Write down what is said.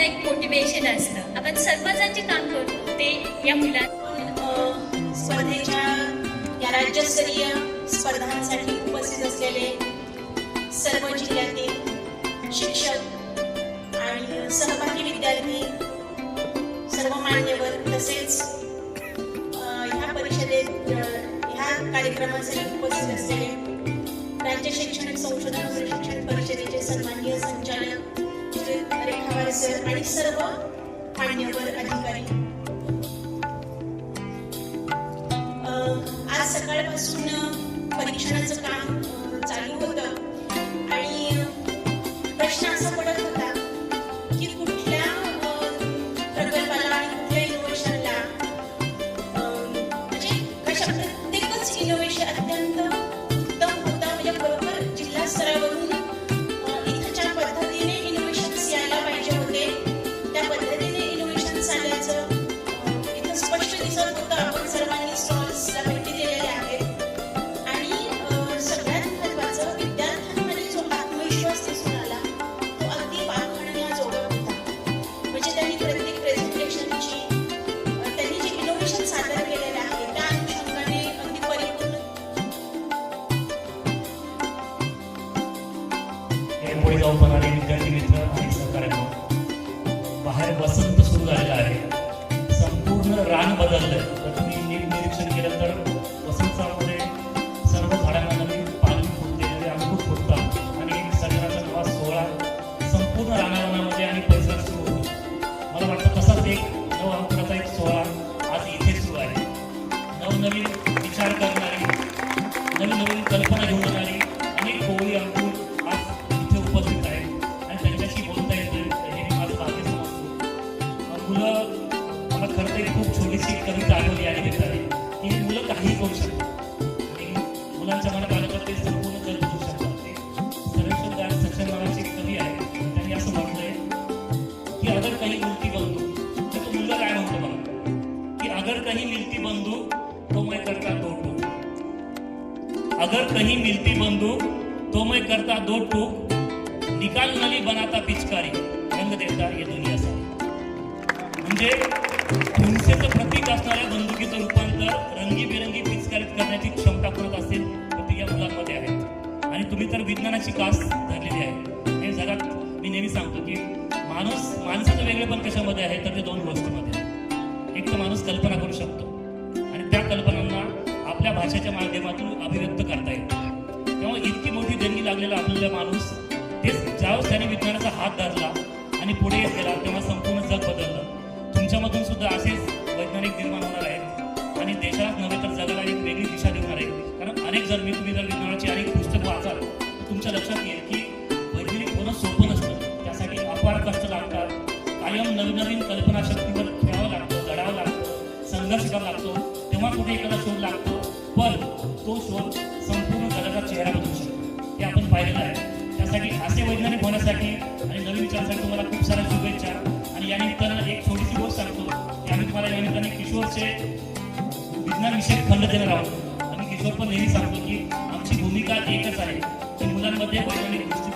एक मोटिवेशन असतं. आपण जे काम करतो ते या मुलांना स्पर्धेच्या या राज्यस्तरीय स्पर्धांसाठी उपस्थित असलेले सर्व जिल्ह्यातील शिक्षक आणि सहभागी विद्यार्थी सर्व मान्यवर तसेच ह्या परिषदेत ह्या कार्यक्रमासाठी उपस्थित असलेले राज्य शैक्षणिक संशोधन प्रशिक्षण परिषदेचे सन्माननीय संचालक परिसर आणि सर्व मान्यवर अधिकारी. आज सकाळपासून परीक्षणाचं काम चालू होतं आणि प्रश्न असा पडत होता की कुठल्या प्रकल्पाला आणि कुठल्या इनोव्हेशनला म्हणजे कशा प्रत्येकच इनोव्हेशन अत्यंत वसंत सुरू झालेला आहे. संपूर्ण रान बदललंय तर तुम्ही नीट निरीक्षण केलं तर वसंत कधी एक आणि घेतली की ही मुलं काही करू शकतात आणि मुलांच्या मनात आलं तर ते संपूर्ण जग शकतात. ते सक्षम कवी आहे. त्यांनी असं म्हटलंय की अगर काही मिलती बंधू तर तो मुलगा काय म्हणतो की अगर कहीं मिलती बंधू तो मैं करता दो टूक. अगर कहीं मिलती बंदूक तो मैं करता दो टूक. निकाल नली बनाता पिचकारी. रंग देता ये दुनिया सारी. म्हणजे हिंसेचं प्रतीक असणाऱ्या बंदुकीचं रूपांतर रंगीबेरंगी पिचकारीत करण्याची क्षमता करत असेल तर ती या मुलांमध्ये आहे. आणि तुम्ही तर विज्ञानाची कास धरलेली आहे. हे जगात मी नेहमी सांगतो की माणूस माणसाचं वेगळेपण कशामध्ये आहे तर ते दोन गोष्टीमध्ये एक तर माणूस कल्पना करू शकतो. आणि त्या कल्पनांना आपल्या भाषेच्या माध्यमातून अभिव्यक्त करता येतो तेव्हा इतकी मोठी देणगी लागलेला आपल्याला माणूस तेच ज्यावेळेस त्याने विज्ञानाचा हात धरला आणि पुढे येत गेला तेव्हा संपूर्ण जग बदललं. तुमच्यामधून सुद्धा असेच वैज्ञानिक निर्माण होणार आहेत. आणि देशात नव्हे तर जगाला एक वेगळी दिशा देणार आहे कारण अनेक जर मी तुम्ही जर विज्ञानाची अनेक पुस्तक वाचाल तर तुमच्या लक्षात येईल की वैज्ञानिक होणं सोपं नसतं. त्यासाठी अपार कष्ट लागतात. कायम नवीन नवीन कल्पनाशक्तीवर खेळावं लागतं लढावं लागतं संघर्ष करावा लागतो. तेव्हा कुठे एखादा शोध लागतो पण तो शोध संपूर्ण जगाचा चेहरा बदलू शकतो. हे आपण पाहिलेलं आहे. त्यासाठी असे वैज्ञानिक होण्यासाठी आणि नवीन विचारासाठी तुम्हाला खूप साऱ्या शुभेच्छा. आणि या निमित्तानं एक छोटीशी गोष्ट सांगतो. की आम्ही तुम्हाला या निमित्ताने किशोरचे विज्ञान विषयक खंड देणार आहोत. आणि किशोर पण नेहमी सांगतो की आमची भूमिका एकच आहे. की मुलांमध्ये वैज्ञानिक दृष्टी